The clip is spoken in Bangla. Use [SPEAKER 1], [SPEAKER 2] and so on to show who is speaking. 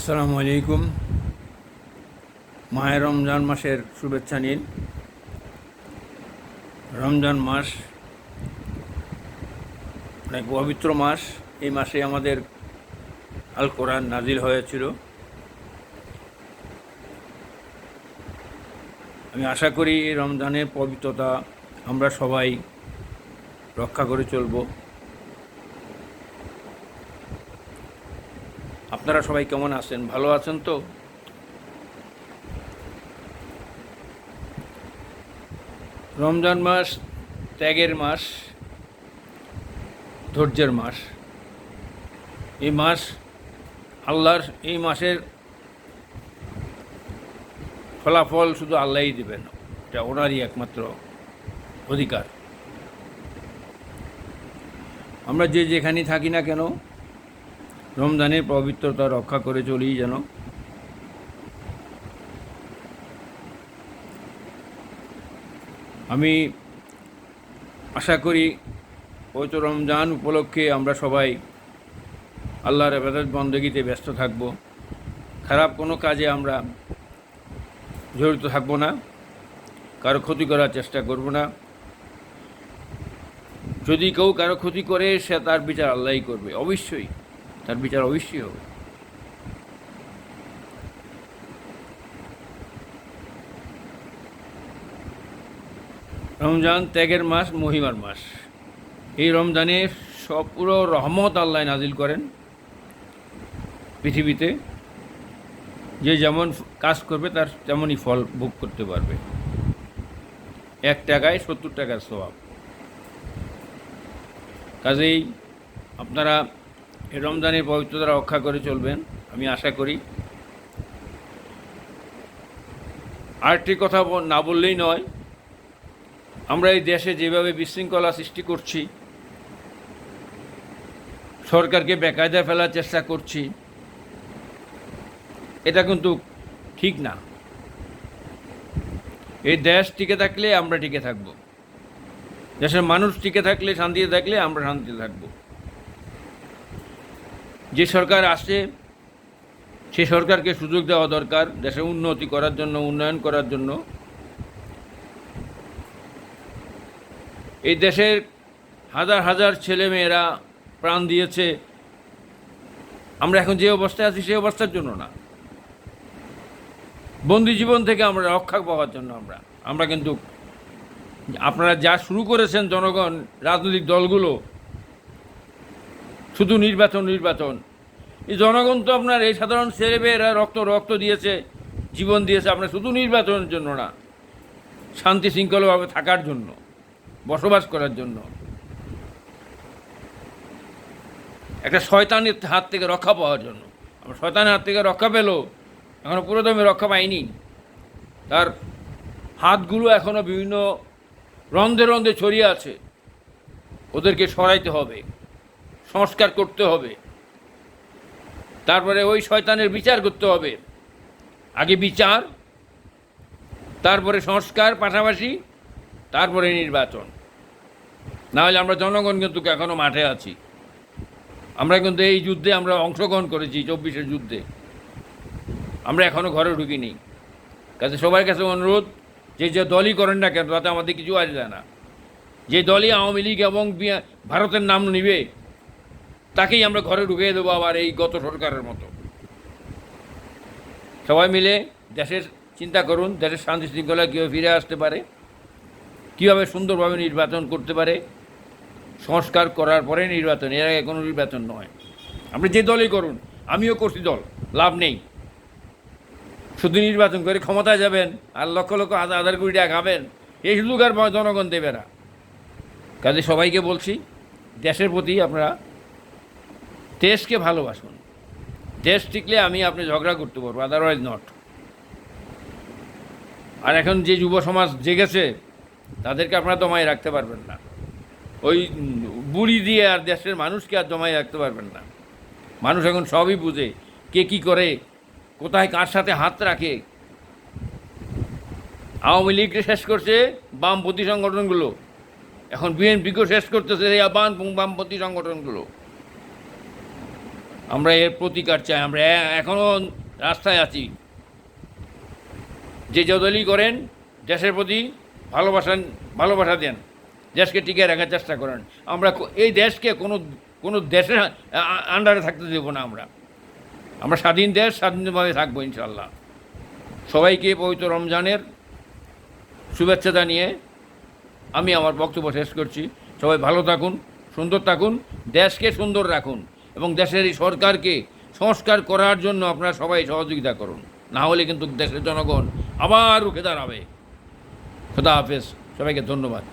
[SPEAKER 1] আসসালামু আলাইকুম। মাহে রমজান মাসের শুভেচ্ছা নিন। রমজান মাস অনেক পবিত্র মাস। এই মাসে আমাদের আল কোরআন নাজিল হয়েছিল। আমি আশা করি এই রমজানের পবিত্রতা আমরা সবাই রক্ষা করে চলবো। আপনারা সবাই কেমন আছেন? ভালো আছেন তো? রমজান মাস ত্যাগের মাস, ধৈর্যের মাস। এই মাস আল্লাহর, এই মাসের ফলাফল শুধু আল্লাহই দেবেন, এটা ওনারই একমাত্র অধিকার। আমরা যে যেখানেই থাকি না কেন রমজানের পবিত্রতা রক্ষা করে চলি যেন। আমি আশা করি পবিত্র রমজান উপলক্ষে আমরা সবাই আল্লাহর আবাদত বন্দগিতে ব্যস্ত থাকব। খারাপ কোনো কাজে আমরা জড়িত থাকব না। কারও ক্ষতি করার চেষ্টা করব না। যদি কেউ কারও ক্ষতি করে, সে তার বিচার আল্লাহই করবে, অবশ্যই। তার বিচার অবশ্যই হবে। রমজান ত্যাগের মাস, মহিমার মাস। এই রমজানে সব পুরো রহমত আল্লাহ নাজিল করেন পৃথিবীতে। যে যেমন কাজ করবে, তার তেমনই ফল ভোগ করতে পারবে। এক টাকায় সত্তর টাকার স্বভাব। কাজেই আপনারা এই রমজানের পবিত্রতা রক্ষা করে চলবেন, আমি আশা করি। আরেকটি কথা না বললেই নয়, আমরা এই দেশে যেভাবে বিশৃঙ্খলা সৃষ্টি করছি, সরকারকে বেকায়দা ফেলার চেষ্টা করছি, এটা কিন্তু ঠিক না। এই দেশ টিকে থাকলে আমরা টিকে থাকব। দেশের মানুষ টিকে থাকলে, শান্তিতে থাকলে আমরা শান্তিতে থাকব। যে সরকার আসে, সে সরকারকে সুযোগ দেওয়া দরকার দেশের উন্নতি করার জন্য, উন্নয়ন করার জন্য। এই দেশের হাজার হাজার ছেলে মেয়েরা প্রাণ দিয়েছে। আমরা এখন যে অবস্থায় আছি, সেই অবস্থার জন্য না। বন্দি জীবন থেকে আমরা রক্ষা পাওয়ার জন্য আমরা। আমরা কিন্তু, আপনারা যা শুরু করেছেন জনগণ, রাজনৈতিক দলগুলো শুধু নির্বাচন নির্বাচন। এই জনগণ তো আপনার এই সাধারণ ছেলেমেয়েরা রক্ত রক্ত দিয়েছে, জীবন দিয়েছে আপনার শুধু নির্বাচনের জন্য না, শান্তি শৃঙ্খলভাবে থাকার জন্য, বসবাস করার জন্য। একটা শয়তানের হাত থেকে রক্ষা পাওয়ার জন্য। আমরা শয়তানের হাত থেকে রক্ষা পেল এখনও পুরোদমে রক্ষা পাইনি। তার হাতগুলো এখনও বিভিন্ন রন্ধে রন্ধে ছড়িয়ে আছে। ওদেরকে সরাইতে হবে। সংস্কার করতে হবে। তারপরে ওই শয়তানের বিচার করতে হবে। আগে বিচার, তারপরে সংস্কার পাশাপাশি, তারপরে নির্বাচন। না হলে আমরা জনগণ কিন্তু এখনও মাঠে আছি। আমরা কিন্তু এই যুদ্ধে আমরা অংশগ্রহণ করেছি, চব্বিশের যুদ্ধে। আমরা এখনও ঘরে ঢুকিনি। কাজে সবার কাছে অনুরোধ, যে যে দলই করেন না কেন, তাতে আমাদের কিছু আসে না। যে দলই আওয়ামী লীগ এবং ভারতের নাম নিবে তাকেই আমরা ঘরে ঢুকিয়ে দেবো আবার এই গত সরকারের মতো। সবাই মিলে দেশের চিন্তা করুন, দেশের শান্তি শৃঙ্খলা কীভাবে ফিরে আসতে পারে, কীভাবে সুন্দরভাবে নির্বাচন করতে পারে, সংস্কার করার পরে নির্বাচন, এর আগে কোনো নির্বাচন নয়। আপনি যে দলই করুন, আমিও করছি দল, লাভ নেই। শুধু নির্বাচন করে ক্ষমতায় যাবেন আর লক্ষ লক্ষ হাজার হাজার কোটি টাকা খাবেন, এই সুযোগ আর জনগণ দেবে না। কাজে সবাইকে বলছি, দেশের প্রতি আপনারা দেশকে ভালোবাসুন। দেশ টিকলে আমি আপনি ঝগড়া করতে পারব আদারওয়াইজ নট আর এখন যে যুব সমাজ জেগেছে, তাদেরকে আপনারা দমায় রাখতে পারবেন না। ওই বুড়ি দিয়ে আর দেশের মানুষকে আর জমায় রাখতে পারবেন না। মানুষ এখন সবই বুঝে কে কী করে, কোথায় কার সাথে হাত রাখে। আওয়ামী লীগকে শেষ করছে, বামপন্থী সংগঠনগুলো। এখন বিএনপিকেও শেষ করতেছে, এই বাম বামপন্থী সংগঠনগুলো। আমরা এর প্রতিকার চাই, আমরা এখনও রাস্তায় আছি। যে যদলি করেন, দেশের প্রতি ভালোবাসা ভালোবাসা দেন, দেশকে টিকে রাখার চেষ্টা করেন। আমরা এই দেশকে কোনো কোনো দেশের আন্ডারে থাকতে দেব না আমরা। আমরা স্বাধীন দেশ, স্বাধীনভাবে থাকব ইনশাল্লাহ সবাইকে পবিত্র রমজানের শুভেচ্ছা জানিয়ে আমি আমার বক্তব্য শেষ করছি। সবাই ভালো থাকুন, সুন্দর থাকুন, দেশকে সুন্দর রাখুন। এবং দেশের এই সরকারকে সংস্কার করার জন্য আপনারা সবাই সহযোগিতা করুন। না হলে কিন্তু দেশের জনগণ আবার রুখে দাঁড়াবে। খোদা হাফেজ। সবাইকে ধন্যবাদ।